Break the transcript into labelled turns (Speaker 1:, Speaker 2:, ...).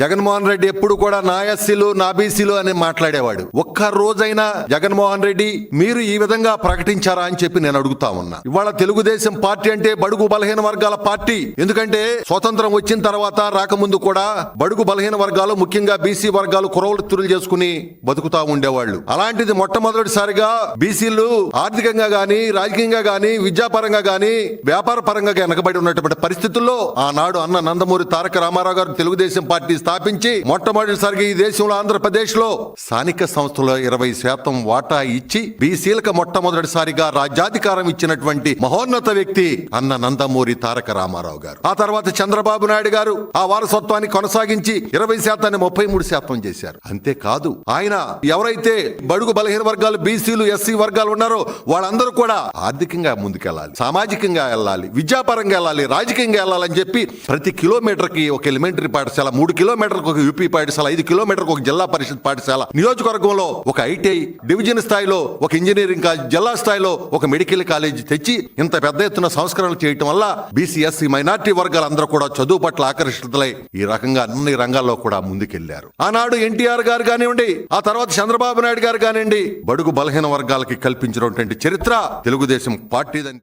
Speaker 1: జగన్మోహన్ రెడ్డి ఎప్పుడు కూడా నా ఎస్సీలు నా బీసీలు అని మాట్లాడేవాడు. ఒక్క రోజైనా జగన్మోహన్ రెడ్డి మీరు ఈ విధంగా ప్రకటించారా అని చెప్పి నేను అడుగుతా ఉన్నా. ఇవాళ తెలుగుదేశం పార్టీ అంటే బడుగు బలహీన వర్గాల పార్టీ. ఎందుకంటే స్వతంత్రం వచ్చిన తర్వాత రాకముందు కూడా బడుగు బలహీన వర్గాలు ముఖ్యంగా బీసీ వర్గాలు కురవృత్తులు చేసుకుని బతుకుతా ఉండేవాళ్ళు. అలాంటిది మొట్టమొదటిసారిగా బీసీలు ఆర్థికంగా గాని రాజకీయంగా గాని విద్యాపరంగా గాని వ్యాపార పరంగా వెనకబడి ఉన్నటువంటి పరిస్థితుల్లో ఆనాడు అన్న నందమూరి తారక రామారావు గారు తెలుగుదేశం పార్టీ స్థాపించి మొట్టమొదటిసారిగా ఈ దేశంలో ఆంధ్రప్రదేశ్లో స్థానిక సంస్థలో ఇరవై శాతం వాటా ఇచ్చి బీసీలకు మొట్టమొదటిసారిగా రాజ్యాధికారం ఇచ్చినటువంటి మహోన్నత వ్యక్తి అన్న నందమూరి తారక రామారావు గారు. ఆ తర్వాత చంద్రబాబు నాయుడు గారు ఆ వారసత్వాన్ని కొనసాగించి ఇరవై శాతాన్ని ముప్పై మూడు శాతం చేశారు. అంతేకాదు ఆయన ఎవరైతే బడుగు బలహీన వర్గాలు బీసీలు ఎస్సీ వర్గాలు ఉన్నారో వాళ్ళందరూ కూడా ఆర్థికంగా ముందుకెళ్ళాలి సామాజికంగా వెళ్ళాలి విద్యాపరంగా వెళ్ళాలి రాజకీయంగా వెళ్ళాలని చెప్పి ప్రతి కిలోమీటర్కి ఒక ఎలిమెంటరీ పాఠశాల మూడు కిలోమీటర్ కిలోమీటర్కు ఒక యూపీ పాఠశాల ఐదు కిలోమీటర్కు ఒక జిల్లా పరిషత్ పాఠశాల. నియోజకవర్గంలో ఒక ఐటీఐ డివిజన్ స్థాయిలో ఒక ఇంజనీరింగ్ కాలేజ్ జిల్లా స్థాయిలో ఒక మెడికల్ కాలేజ్ తెచ్చి ఇంత పెద్ద ఎత్తున సంస్కరణలు చేయటం వల్ల బీసీఎస్సీ మైనార్టీ వర్గాలందరూ కూడా చదువు పట్ల ఆకర్షితులై ఈ రకంగా అన్ని రంగాల్లో కూడా ముందుకెళ్ళారు. ఆనాడు ఎన్టీఆర్ గారు కానివ్వండి ఆ తర్వాత చంద్రబాబు నాయుడు గారు కానివ్వండి బడుగు బలహీన వర్గాలకి కల్పించినటువంటి చరిత్ర తెలుగుదేశం పార్టీదని